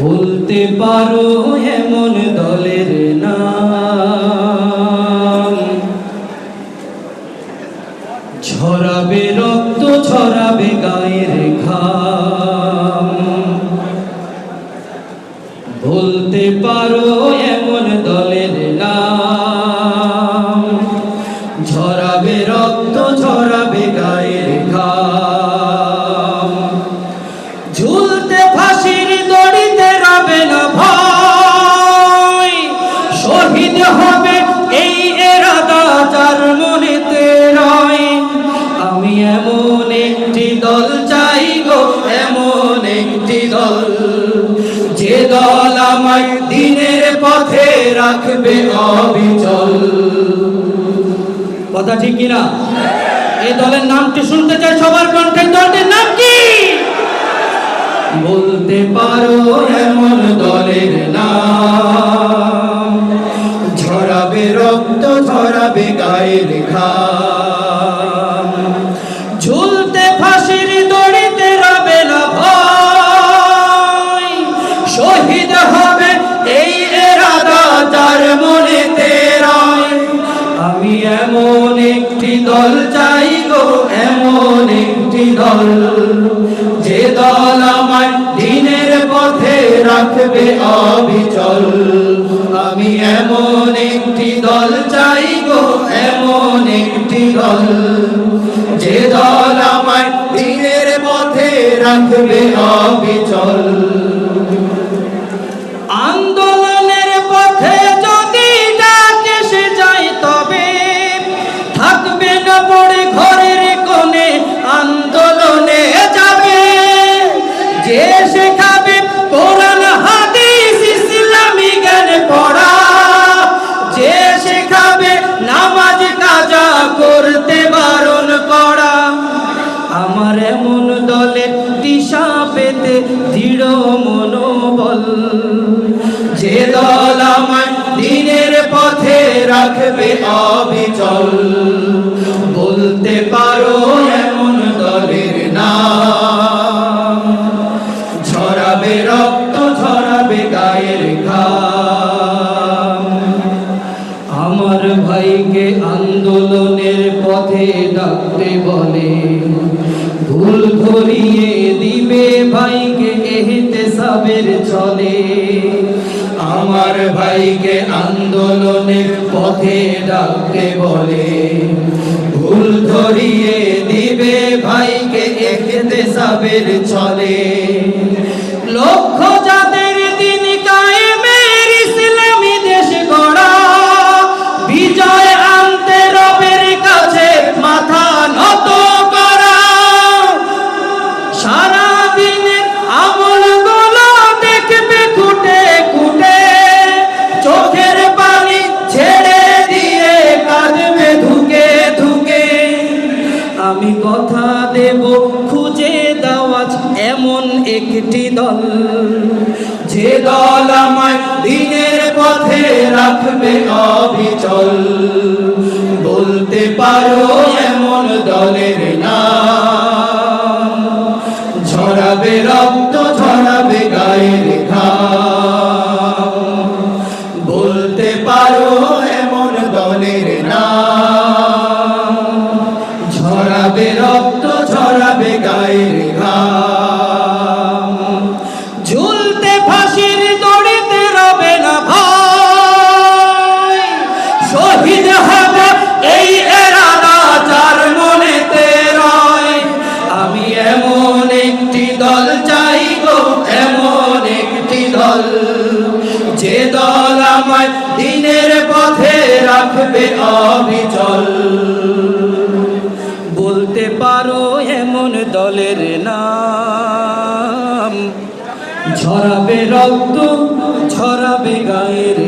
বলতে পারো এমন দলের নাম। ছড়াবে রক্ত ছড়াবে গায়ের ঘাম। বলতে পারো এমন দলের শহীদ হবে এই এরাদা যার মনেতে রয় আমি এমন একটি দল চাই গো, এমন একটি দল। যে দল আমায় দিনের পথে রাখবে অবিচল। কথা ঠিক কিনা? এই দলের নামটি শুনতে চাই সবার কণ্ঠে। দলটির নাম কি? বলতে পারো এমন ঝুলতে ফাঁসির দড়িতে রবে না ভয়। শহীদ হবে এই এরাদা যার মনেতে রয় আমি এমন একটি দল চাই গো, এমন একটি দল। যে দল আমার দিনের পথে রাখবে অবিচল। আমি এমন একটি দল চাই গো, এমন একটি দল। যে দল রাখবে অবিচল মনোবল। যে দল আমার দিনের পথে রাখবে অবিচল। বলতে পারো এমন দলের নাম। ঝরাবে রক্ত, ঝরাবে গায়ের ঘাম ডাকতে বলে, ভুল ধরিয়ে দিবে ভাইকে এহেতে সাবের চলে। আমার ভাইকে আন্দোলনের পথে ডাকতে বলে, ভুল ধরিয়ে দিবে ভাইকে এহেতে সাবের চলে। লক্ষ্য আমি কথা দেব, খুঁজে দাওয়াজ এমন একটি দল। যে দল আমায় দিনের পথে রাখবে অবিচল। বলতে পারো এমন দলের না ঝরাবে রক্ত আমায় দিনের পথে রাখবে অবিচল। বলতে পারো এমন দলের নাম ঝরাবে রক্ত ঝরাবে গায়ের